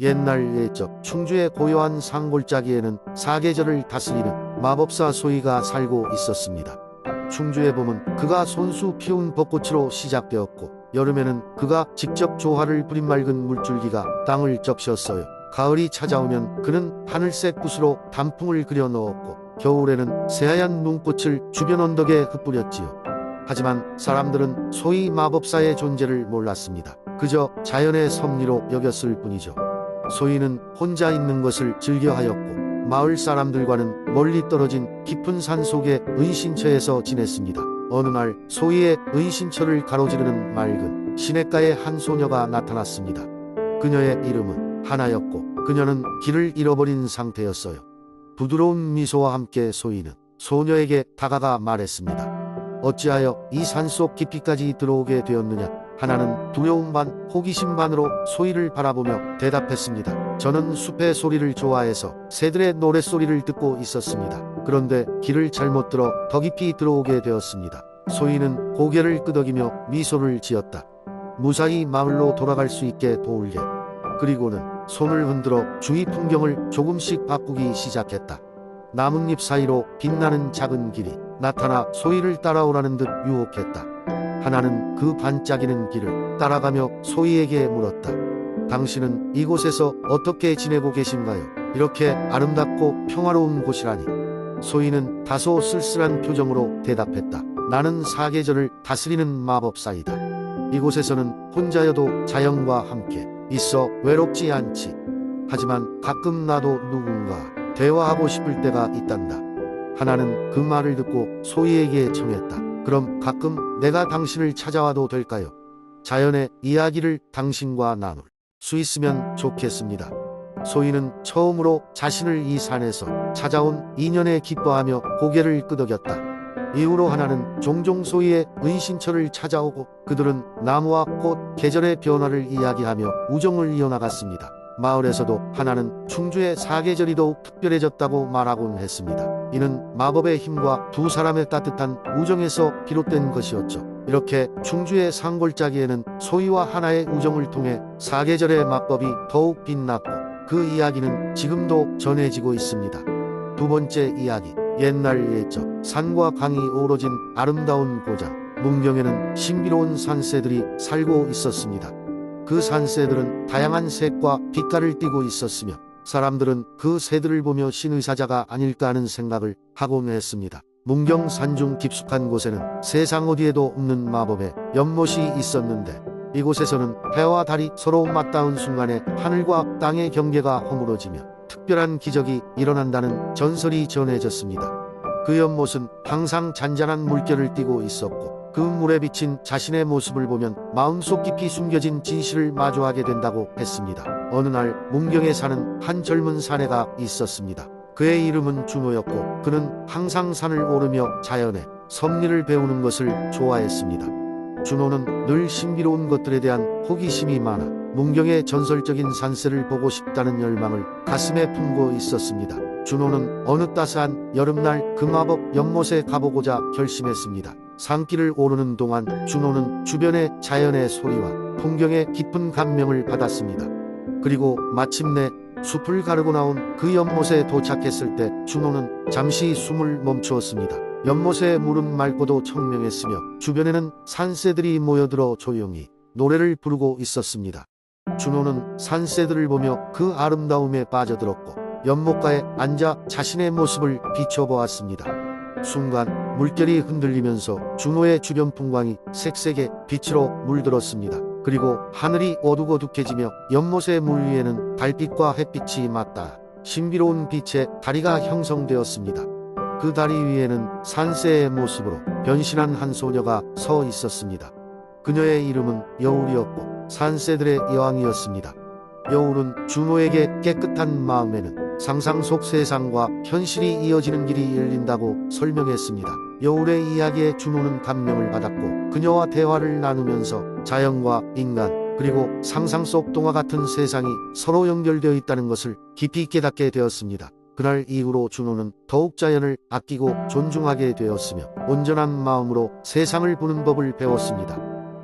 옛날 옛적 충주의 고요한 산골짜기에는 사계절을 다스리는 마법사 소희가 살고 있었습니다. 충주의 봄은 그가 손수 피운 벚꽃으로 시작되었고 여름에는 그가 직접 조화를 부린 맑은 물줄기가 땅을 적셨어요. 가을이 찾아오면 그는 하늘색 붓으로 단풍을 그려 넣었고 겨울에는 새하얀 눈꽃을 주변 언덕에 흩뿌렸지요. 하지만 사람들은 소위 마법사의 존재를 몰랐습니다. 그저 자연의 섭리로 여겼을 뿐이죠. 소희는 혼자 있는 것을 즐겨하였고 마을 사람들과는 멀리 떨어진 깊은 산 속의 은신처에서 지냈습니다. 어느 날 소희의 은신처를 가로지르는 맑은 시냇가에 한 소녀가 나타났습니다. 그녀의 이름은 하나였고 그녀는 길을 잃어버린 상태였어요. 부드러운 미소와 함께 소희는 소녀에게 다가가 말했습니다. 어찌하여 이 산속 깊이까지 들어오게 되었느냐? 하나는 두려움 반 호기심 반으로 소희를 바라보며 대답했습니다. 저는 숲의 소리를 좋아해서 새들의 노랫소리를 듣고 있었습니다. 그런데 길을 잘못 들어 더 깊이 들어오게 되었습니다. 소희는 고개를 끄덕이며 미소를 지었다. 무사히 마을로 돌아갈 수 있게 도울게. 그리고는 손을 흔들어 주위 풍경을 조금씩 바꾸기 시작했다. 나뭇잎 사이로 빛나는 작은 길이 나타나 소희를 따라오라는 듯 유혹했다. 하나는 그 반짝이는 길을 따라가며 소희에게 물었다. 당신은 이곳에서 어떻게 지내고 계신가요? 이렇게 아름답고 평화로운 곳이라니. 소희는 다소 쓸쓸한 표정으로 대답했다. 나는 사계절을 다스리는 마법사이다. 이곳에서는 혼자여도 자연과 함께 있어 외롭지 않지. 하지만 가끔 나도 누군가 대화하고 싶을 때가 있단다. 하나는 그 말을 듣고 소희에게 청했다. 그럼 가끔 내가 당신을 찾아와도 될까요? 자연의 이야기를 당신과 나눌 수 있으면 좋겠습니다. 소희는 처음으로 자신을 이 산에서 찾아온 인연에 기뻐하며 고개를 끄덕였다. 이후로 하나는 종종 소희의 은신처를 찾아오고 그들은 나무와 꽃, 계절의 변화를 이야기하며 우정을 이어나갔습니다. 마을에서도 하나는 충주의 사계절이 더욱 특별해졌다고 말하곤 했습니다. 이는 마법의 힘과 두 사람의 따뜻한 우정에서 비롯된 것이었죠. 이렇게 충주의 산골짜기에는 소희와 하나의 우정을 통해 사계절의 마법이 더욱 빛났고 그 이야기는 지금도 전해지고 있습니다. 두 번째 이야기. 옛날 옛적 산과 강이 어우러진 아름다운 고장 문경에는 신비로운 산새들이 살고 있었습니다. 그 산새들은 다양한 색과 빛깔을 띠고 있었으며 사람들은 그 새들을 보며 신의사자가 아닐까 하는 생각을 하곤 했습니다. 문경 산중 깊숙한 곳에는 세상 어디에도 없는 마법의 연못이 있었는데 이곳에서는 해와 달이 서로 맞닿은 순간에 하늘과 땅의 경계가 허물어지며 특별한 기적이 일어난다는 전설이 전해졌습니다. 그 연못은 항상 잔잔한 물결을 띠고 있었고 그 물에 비친 자신의 모습을 보면 마음속 깊이 숨겨진 진실을 마주하게 된다고 했습니다. 어느 날 문경에 사는 한 젊은 사내가 있었습니다. 그의 이름은 준호였고 그는 항상 산을 오르며 자연의 섭리를 배우는 것을 좋아했습니다. 준호는 늘 신비로운 것들에 대한 호기심이 많아 문경의 전설적인 산세를 보고 싶다는 열망을 가슴에 품고 있었습니다. 준호는 어느 따스한 여름날 그 마법 연못에 가보고자 결심했습니다. 산길을 오르는 동안 준호는 주변의 자연의 소리와 풍경에 깊은 감명을 받았습니다. 그리고 마침내 숲을 가르고 나온 그 연못에 도착했을 때 준호는 잠시 숨을 멈추었습니다. 연못의 물은 맑고도 청명했으며 주변에는 산새들이 모여들어 조용히 노래를 부르고 있었습니다. 준호는 산새들을 보며 그 아름다움에 빠져들었고 연못가에 앉아 자신의 모습을 비춰보았습니다. 순간 물결이 흔들리면서 준호의 주변 풍광이 색색의 빛으로 물들었습니다. 그리고 하늘이 어둑어둑해지며 연못의 물 위에는 달빛과 햇빛이 맞닿아 신비로운 빛의 다리가 형성되었습니다. 그 다리 위에는 산새의 모습으로 변신한 한 소녀가 서 있었습니다. 그녀의 이름은 여울이었고 산새들의 여왕이었습니다. 여울은 준호에게 깨끗한 마음에는 상상 속 세상과 현실이 이어지는 길이 열린다고 설명했습니다. 여울의 이야기에 준호는 감명을 받았고 그녀와 대화를 나누면서 자연과 인간 그리고 상상 속 동화 같은 세상이 서로 연결되어 있다는 것을 깊이 깨닫게 되었습니다. 그날 이후로 준호는 더욱 자연을 아끼고 존중하게 되었으며 온전한 마음으로 세상을 보는 법을 배웠습니다.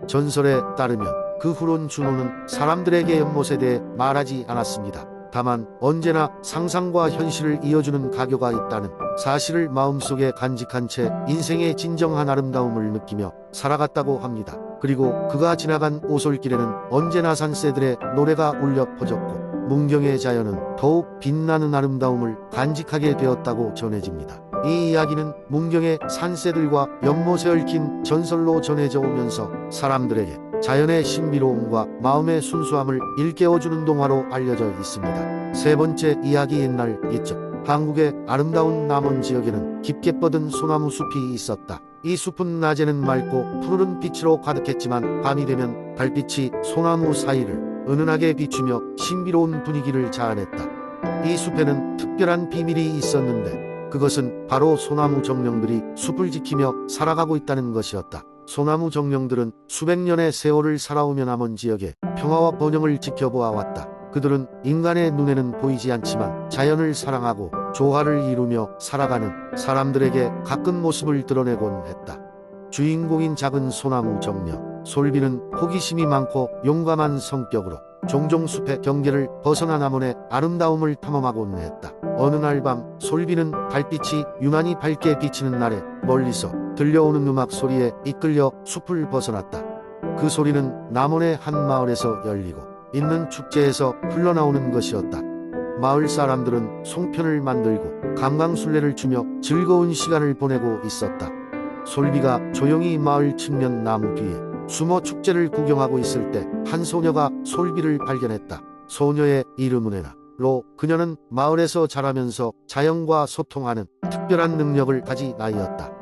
전설에 따르면 그 후론 준호는 사람들에게 연못에 대해 말하지 않았습니다. 다만 언제나 상상과 현실을 이어주는 가교가 있다는 사실을 마음속에 간직한 채 인생의 진정한 아름다움을 느끼며 살아갔다고 합니다. 그리고 그가 지나간 오솔길에는 언제나 산새들의 노래가 울려 퍼졌고 문경의 자연은 더욱 빛나는 아름다움을 간직하게 되었다고 전해집니다. 이 이야기는 문경의 산새들과 연못에 얽힌 전설로 전해져 오면서 사람들에게 자연의 신비로움과 마음의 순수함을 일깨워주는 동화로 알려져 있습니다. 세 번째 이야기 옛날 옛적 한국의 아름다운 남원 지역에는 깊게 뻗은 소나무 숲이 있었다. 이 숲은 낮에는 맑고 푸르른 빛으로 가득했지만 밤이 되면 달빛이 소나무 사이를 은은하게 비추며 신비로운 분위기를 자아냈다. 이 숲에는 특별한 비밀이 있었는데 그것은 바로 소나무 정령들이 숲을 지키며 살아가고 있다는 것이었다. 소나무 정령들은 수백 년의 세월을 살아오며 남은 지역의 평화와 번영을 지켜보아 왔다. 그들은 인간의 눈에는 보이지 않지만 자연을 사랑하고 조화를 이루며 살아가는 사람들에게 가끔 모습을 드러내곤 했다. 주인공인 작은 소나무 정령 솔비는 호기심이 많고 용감한 성격으로 종종 숲의 경계를 벗어나 남원의 아름다움을 탐험하곤 했다. 어느 날 밤 솔비는 달빛이 유난히 밝게 비치는 날에 멀리서 들려오는 음악 소리에 이끌려 숲을 벗어났다. 그 소리는 남원의 한 마을에서 열리고 있는 축제에서 흘러나오는 것이었다. 마을 사람들은 송편을 만들고 감강술래를 추며 즐거운 시간을 보내고 있었다. 솔비가 조용히 마을 측면 나무 뒤에 숨어 축제를 구경하고 있을 때 한 소녀가 솔비를 발견했다. 소녀의 이름은 에나. 로 그녀는 마을에서 자라면서 자연과 소통하는 특별한 능력을 가진 아이였다.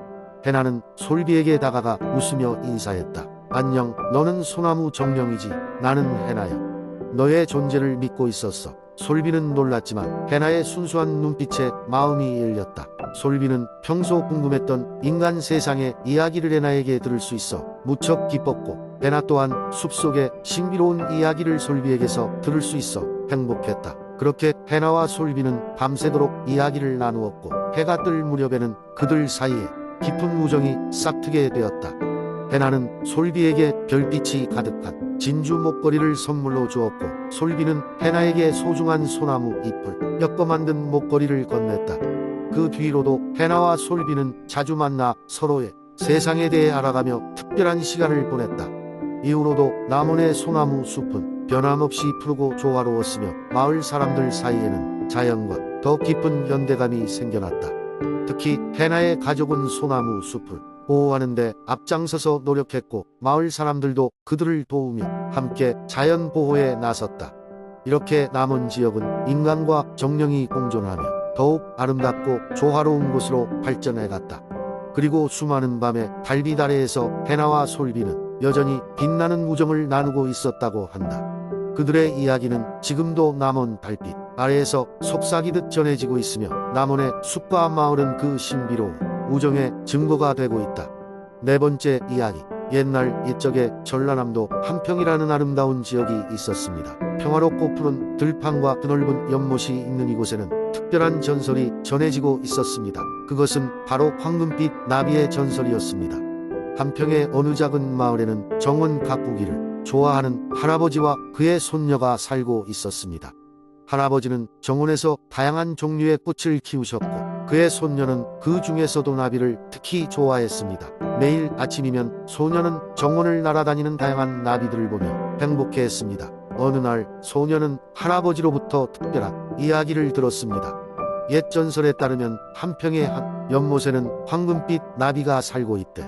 해나는 솔비에게 다가가 웃으며 인사했다. 안녕, 너는 소나무 정령이지. 나는 해나야. 너의 존재를 믿고 있었어. 솔비는 놀랐지만 해나의 순수한 눈빛에 마음이 열렸다. 솔비는 평소 궁금했던 인간 세상의 이야기를 해나에게 들을 수 있어 무척 기뻤고 해나 또한 숲속의 신비로운 이야기를 솔비에게서 들을 수 있어 행복했다. 그렇게 해나와 솔비는 밤새도록 이야기를 나누었고 해가 뜰 무렵에는 그들 사이에 깊은 우정이 싹트게 되었다. 해나는 솔비에게 별빛이 가득한 진주 목걸이를 선물로 주었고 솔비는 해나에게 소중한 소나무 잎을 엮어 만든 목걸이를 건넸다. 그 뒤로도 해나와 솔비는 자주 만나 서로의 세상에 대해 알아가며 특별한 시간을 보냈다. 이후로도 남원의 소나무 숲은 변함없이 푸르고 조화로웠으며 마을 사람들 사이에는 자연과 더 깊은 연대감이 생겨났다. 특히 해나의 가족은 소나무 숲을 보호하는데 앞장서서 노력했고 마을 사람들도 그들을 도우며 함께 자연 보호에 나섰다. 이렇게 남은 지역은 인간과 정령이 공존하며 더욱 아름답고 조화로운 곳으로 발전해갔다. 그리고 수많은 밤에 달빛 아래에서 해나와 솔비는 여전히 빛나는 우정을 나누고 있었다고 한다. 그들의 이야기는 지금도 남원 달빛 아래에서 속삭이듯 전해지고 있으며 남원의 숲과 마을은 그 신비로운 우정의 증거가 되고 있다. 네 번째 이야기. 옛날 옛적에 전라남도 한평이라는 아름다운 지역이 있었습니다. 평화롭고 푸른 들판과 드넓은 연못이 있는 이곳에는 특별한 전설이 전해지고 있었습니다. 그것은 바로 황금빛 나비의 전설이었습니다. 한평의 어느 작은 마을에는 정원 가꾸기를 좋아하는 할아버지와 그의 손녀가 살고 있었습니다. 할아버지는 정원에서 다양한 종류의 꽃을 키우셨고 그의 손녀는 그 중에서도 나비를 특히 좋아했습니다. 매일 아침이면 소녀는 정원을 날아다니는 다양한 나비들을 보며 행복해했습니다. 어느 날 소녀는 할아버지로부터 특별한 이야기를 들었습니다. 옛 전설에 따르면 한평의 한 연못에는 황금빛 나비가 살고 있대.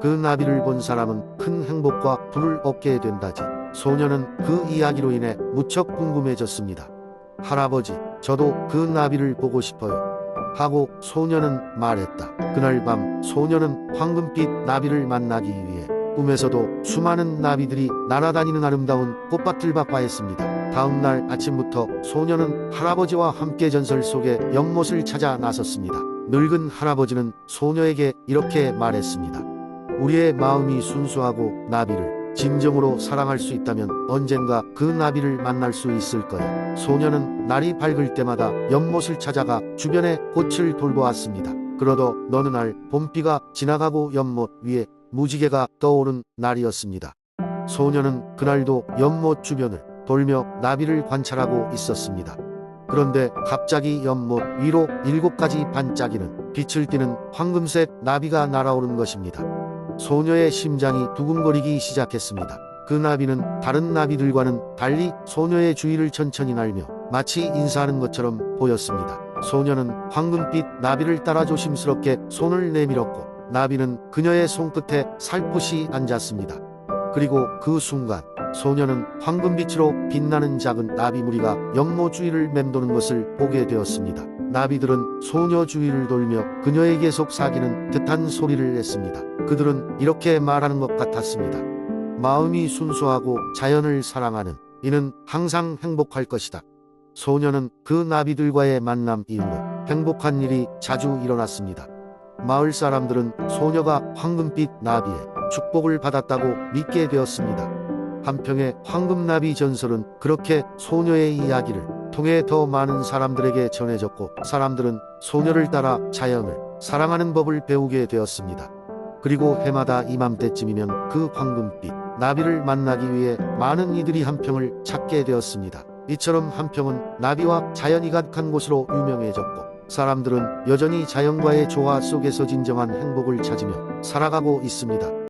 그 나비를 본 사람은 큰 행복과 부를 얻게 된다지. 소녀는 그 이야기로 인해 무척 궁금해졌습니다. 할아버지, 저도 그 나비를 보고 싶어요. 하고 소녀는 말했다. 그날 밤 소녀는 황금빛 나비를 만나기 위해 꿈에서도 수많은 나비들이 날아다니는 아름다운 꽃밭을 바파했습니다. 다음 날 아침부터 소녀는 할아버지와 함께 전설 속의 연못을 찾아 나섰습니다. 늙은 할아버지는 소녀에게 이렇게 말했습니다. 우리의 마음이 순수하고 나비를 진정으로 사랑할 수 있다면 언젠가 그 나비를 만날 수 있을 거야. 소녀는 날이 밝을 때마다 연못을 찾아가 주변의 꽃을 돌보았습니다. 그러더 어느 날 봄비가 지나가고 연못 위에 무지개가 떠오른 날이었습니다. 소녀는 그날도 연못 주변을 돌며 나비를 관찰하고 있었습니다. 그런데 갑자기 연못 위로 일곱 가지 반짝이는 빛을 띠는 황금색 나비가 날아오른 것입니다. 소녀의 심장이 두근거리기 시작했습니다. 그 나비는 다른 나비들과는 달리 소녀의 주위를 천천히 날며 마치 인사하는 것처럼 보였습니다. 소녀는 황금빛 나비를 따라 조심스럽게 손을 내밀었고 나비는 그녀의 손끝에 살포시 앉았습니다. 그리고 그 순간 소녀는 황금빛으로 빛나는 작은 나비 무리가 연못 주위를 맴도는 것을 보게 되었습니다. 나비들은 소녀 주위를 돌며 그녀에게 속삭이는 듯한 소리를 냈습니다. 그들은 이렇게 말하는 것 같았습니다. 마음이 순수하고 자연을 사랑하는 이는 항상 행복할 것이다. 소녀는 그 나비들과의 만남 이후로 행복한 일이 자주 일어났습니다. 마을 사람들은 소녀가 황금빛 나비의 축복을 받았다고 믿게 되었습니다. 한평의 황금나비 전설은 그렇게 소녀의 이야기를 통해 더 많은 사람들에게 전해졌고 사람들은 소녀를 따라 자연을 사랑하는 법을 배우게 되었습니다. 그리고 해마다 이맘때쯤이면 그 황금빛 나비를 만나기 위해 많은 이들이 한평을 찾게 되었습니다. 이처럼 한평은 나비와 자연이 가득한 곳으로 유명해졌고 사람들은 여전히 자연과의 조화 속에서 진정한 행복을 찾으며 살아가고 있습니다.